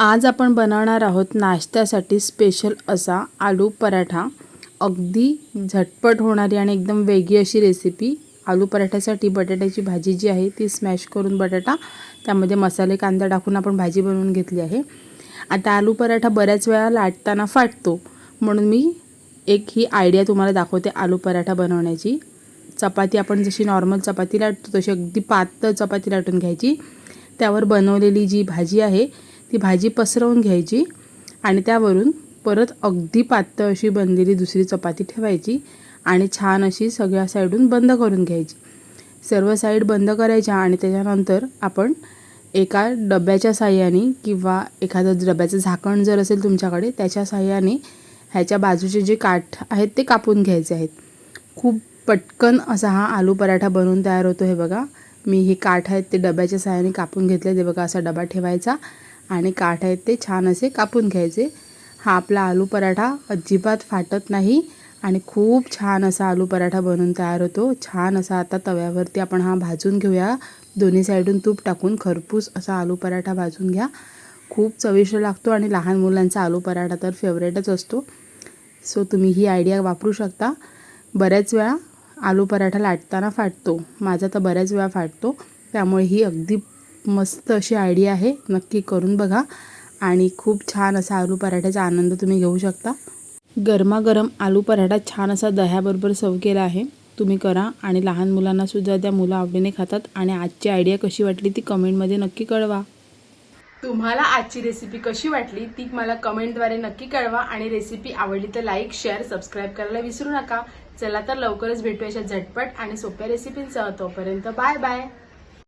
आज आपण बनवणार आहोत नाश्त्यासाठी स्पेशल असा आलू पराठा. अगदी झटपट होणारी आणि एकदम वेगळी अशी रेसिपी आलू पराठ्यासाठी बटाट्याची भाजी जी आहे ती स्मॅश करून बटाटा त्यामध्ये मसाले कांदा टाकून आपण भाजी बनवून घेतली आहे. आता आलू पराठा बऱ्याच वेळा लाटताना फाटतो. म्हणून मी एक ही आयडिया तुम्हाला दाखवते आलू पराठा बनवण्याची. चपाती आपण जशी नॉर्मल चपाती लाटतो तशी अगदी पातळ चपाती लाटून घ्यायची. त्यावर बनवलेली जी भाजी आहे ती भाजी पसरवून घ्यायची आणि त्यावरून परत अगदी पातळ अशी बनलेली दुसरी चपाती ठेवायची आणि छान अशी सगळ्या साईडून बंद करून घ्यायची. सर्व साईड बंद करायच्या आणि त्याच्यानंतर आपण एका डब्याच्या साह्याने किंवा एखादं डब्याचं झाकण जर असेल तुमच्याकडे त्याच्या साह्याने ह्याच्या बाजूचे जे काठ आहेत ते कापून घ्यायचे आहेत. खूप पटकन असा हा आलू पराठा बनवून तयार होतो हे बघा. मी हे काठ आहेत ते डब्याच्या साह्याने कापून घेतले ते बघा असा डबा ठेवायचा. आणि काठ आहेत ते छान असे कापून घ्यायचे. हा आपला आलू पराठा अजिबात फाटत नाही आणि खूप छान असा आलू पराठा बनवून तयार होतो. छान असा आता तव्यावरती आपण हा भाजून घेऊया. दोन्ही साईडून तूप टाकून खरपूस असा आलू पराठा भाजून घ्या. खूप चविष्ट लागतो आणि लहान मुलांचा आलू पराठा तर फेवरेटच असतो. सो तुम्ही ही आयडिया वापरू शकता. बऱ्याच वेळा आलू पराठा लाटताना फाटतो. माझा तर बऱ्याच वेळा फाटतो. त्यामुळे ही अगदी मस्त अशी आयडिया आहे. नक्की करून बघा. आणि खूप छान असा आलू पराठ्याचा आनंद तुम्ही घेऊ शकता. गरमागरम आलू पराठा छान असा दह्याबरोबर सर्व केला आहे. तुम्ही करा आणि लहान मुलांनासुद्धा त्या मुलं आवडीने खातात. आणि आजची आयडिया कशी वाटली ती कमेंटमध्ये नक्की कळवा. तुम्हाला आजची रेसिपी कशी वाटली ती मला कमेंटद्वारे नक्की कळवा. आणि रेसिपी आवडली तर लाईक शेअर सबस्क्राईब करायला विसरू नका. चला तर लवकरच भेटू अशा झटपट आणि सोप्या रेसिपींसह तोपर्यंत बाय बाय